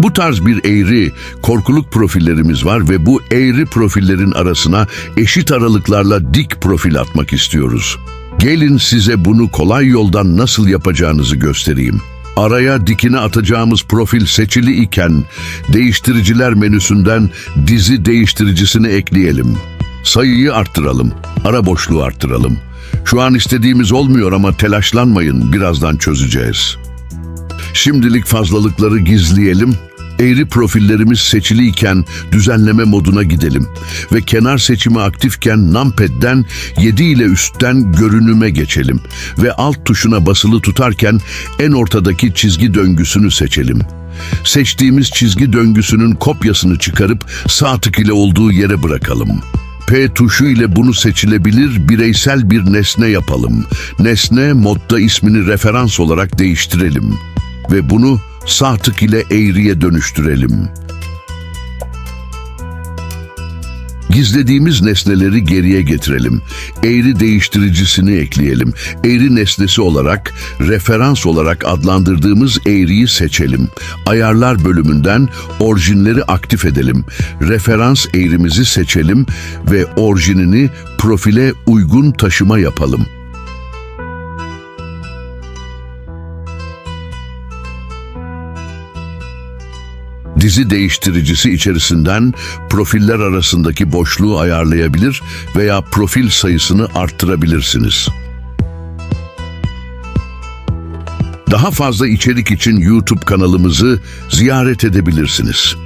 Bu tarz bir eğri, korkuluk profillerimiz var ve bu eğri profillerin arasına eşit aralıklarla dik profil atmak istiyoruz. Gelin size bunu kolay yoldan nasıl yapacağınızı göstereyim. Araya dikine atacağımız profil seçili iken değiştiriciler menüsünden dizi değiştiricisini ekleyelim. Sayıyı arttıralım, ara boşluğu arttıralım. Şu an istediğimiz olmuyor ama telaşlanmayın, birazdan çözeceğiz. Şimdilik fazlalıkları gizleyelim. Eğri profillerimiz seçiliyken düzenleme moduna gidelim ve kenar seçimi aktifken numpad'den 7 ile üstten görünüme geçelim ve alt tuşuna basılı tutarken en ortadaki çizgi döngüsünü seçelim. Seçtiğimiz çizgi döngüsünün kopyasını çıkarıp sağ tık ile olduğu yere bırakalım. P tuşu ile bunu seçilebilir bireysel bir nesne yapalım. Nesne modda ismini referans olarak değiştirelim ve bunu sağ tık ile eğriye dönüştürelim. Gizlediğimiz nesneleri geriye getirelim. Eğri değiştiricisini ekleyelim. Eğri nesnesi olarak, referans olarak adlandırdığımız eğriyi seçelim. Ayarlar bölümünden orijinleri aktif edelim. Referans eğrimizi seçelim ve orijinini profile uygun taşıma yapalım. Dizi değiştiricisi içerisinden profiller arasındaki boşluğu ayarlayabilir veya profil sayısını arttırabilirsiniz. Daha fazla içerik için YouTube kanalımızı ziyaret edebilirsiniz.